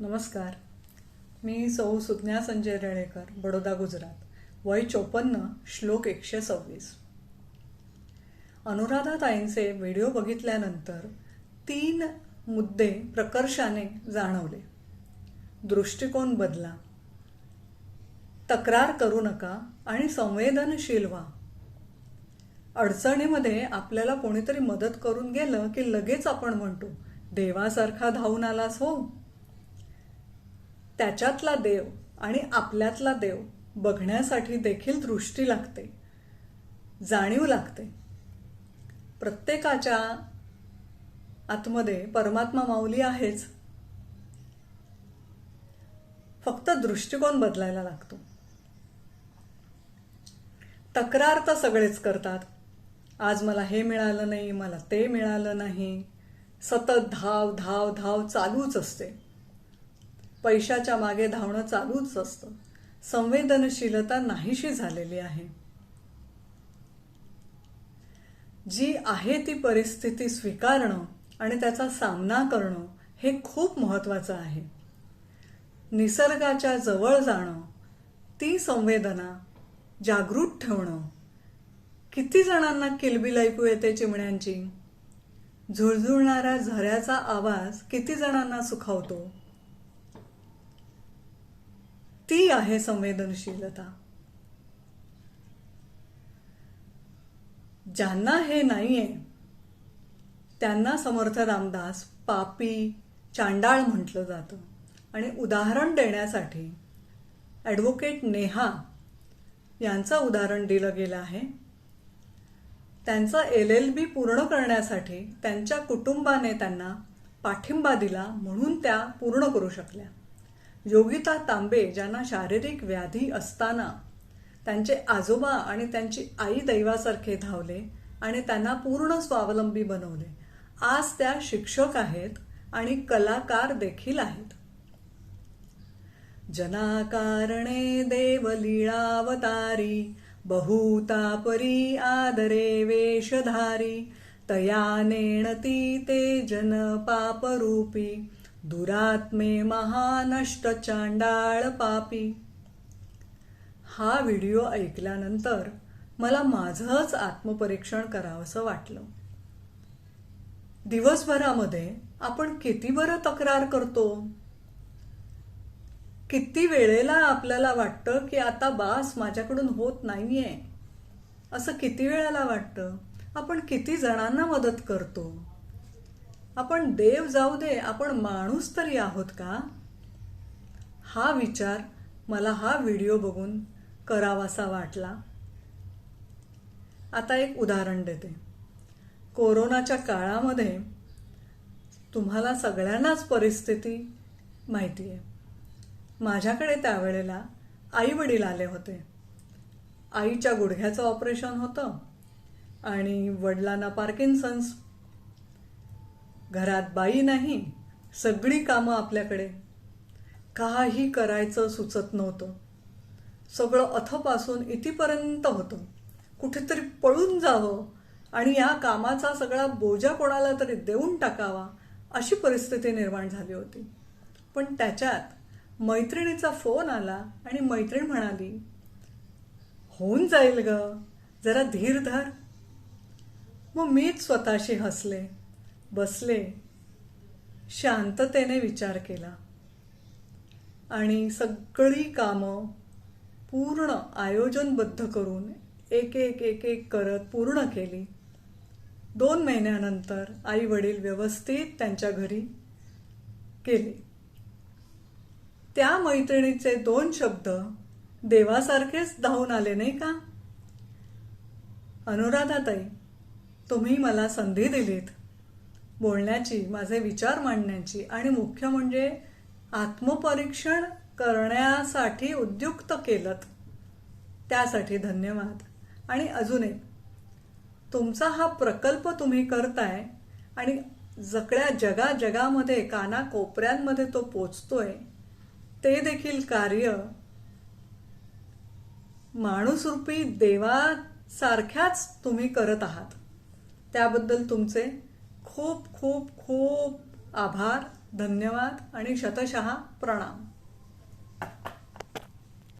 नमस्कार. मी सौ सुज्ञा संजय रेळेकर बडोदा गुजरात. वय चोपन्न श्लोक एकशे सव्वीस. अनुराधाताईंचे व्हिडिओ बघितल्यानंतर तीन मुद्दे प्रकर्षाने जाणवले. दृष्टिकोन बदला. तक्रार करू नका आणि संवेदनशील व्हा. अडचणीमध्ये आपल्याला कोणीतरी मदत करून गेलं की लगेच आपण म्हणतो देवासारखा धावून आलास हो. त्याच्यातला देव आणि आपल्यातला देव बघण्यासाठी देखील दृष्टी लागते जाणीव लागते. प्रत्येकाच्या आतमध्ये परमात्मा माऊली आहेच. फक्त दृष्टिकोन बदलायला लागतो. तक्रार तर सगळेच करतात. आज मला हे मिळालं नाही मला ते मिळालं नाही. सतत धाव धाव धाव चालूच असते. पैशाच्या मागे धावणं चालूच असतं. संवेदनशीलता नाहीशी झालेली आहे. जी आहे ती परिस्थिती स्वीकारणं आणि त्याचा सामना करणं हे खूप महत्त्वाचं आहे. निसर्गाच्या जवळ जाणं ती संवेदना जागृत ठेवणं. किती जणांना किलबिल ऐकू येते चिमण्यांची? झुळझुळणाऱ्या झऱ्याचा आवाज किती जणांना सुखावतो? ती आहे संवेदनशीलता. ज्यांना हे नाहीये त्यांना समर्थ रामदास पापी चांडाळ म्हटलं जातं. आणि उदाहरण देण्यासाठी ॲडव्होकेट नेहा यांचं उदाहरण दिलं गेलं आहे. त्यांचं एल एल बी पूर्ण करण्यासाठी त्यांच्या कुटुंबाने त्यांना पाठिंबा दिला म्हणून त्या पूर्ण करू शकल्या. योगिता तांबे ज्यांना शारीरिक व्याधी असताना त्यांचे आजोबा आणि त्यांची आई दैवासारखे धावले आणि त्यांना पूर्ण स्वावलंबी बनवले. आज त्या शिक्षक आहेत आणि कलाकार देखील आहेत. जनाकारणे देवलीळावतारी बहुतापरी आदरे वेशधारी तया नेणती ते जन पापरूपी दुरात्मे महानष्ट चांडाळ पापी. हा व्हिडिओ ऐकल्यानंतर मला माझंच आत्मपरीक्षण करावंसं वाटलं. दिवसभरामध्ये आपण किती बरं तक्रार करतो? किती वेळेला आपल्याला वाटतं की आता बास माझ्याकडून होत नाहीये? असं किती वेळेला वाटतं? आपण किती जणांना मदत करतो? आपण देव जाऊ दे आपण माणूस तरी आहोत का? हा विचार मला हा व्हिडिओ बघून करावासा वाटला. आता एक उदाहरण देते. कोरोनाच्या काळामध्ये तुम्हाला सगळ्यांनाच परिस्थिती माहिती आहे. माझ्याकडे त्यावेळेला आई वडील आले होते. आईच्या गुडघ्याचं ऑपरेशन होतं आणि वडिलांना पार्किन्सन्स घरात बाई नाही सगळी कामं आपल्याकडे. काही करायचं सुचत नव्हतं. सगळं अथपासून इथेपर्यंत होतं. कुठेतरी पळून जावं आणि या कामाचा सगळा बोजा कोणाला तरी देऊन टाकावा अशी परिस्थिती निर्माण झाली होती. पण त्याच्यात मैत्रिणीचा फोन आला आणि मैत्रीण म्हणाली होऊन जाईल ग जरा धीर धर. मग मीच स्वतःशी हसले. बसले शांततेने विचार केला. आणि सगळी कामं पूर्ण आयोजनबद्ध करून एक एक एक एक करत पूर्ण केली. दोन महिन्यानंतर आई वडील व्यवस्थित त्यांच्या घरी केले त्या मैत्रिणीचे दोन शब्द देवासारखेच धावून आले नाही का? अनुराधाताई तुम्ही मला संधी दिलीत. बोलण्याची माझे विचार मांडण्याची आणि मुख्य म्हणजे आत्मपरीक्षण करण्यासाठी उद्युक्त केलं त्यासाठी धन्यवाद. आणि अजून एक तुमचा हा प्रकल्प तुम्ही करताय आणि जकड्या जगा जगामध्ये कानाकोपऱ्यांमध्ये तो पोचतोय ते देखील कार्य माणूसरूपी देवासारख्याच तुम्ही करत आहात. त्याबद्दल तुमचे खूप खूप खूप आभार धन्यवाद आणि शतशः प्रणाम.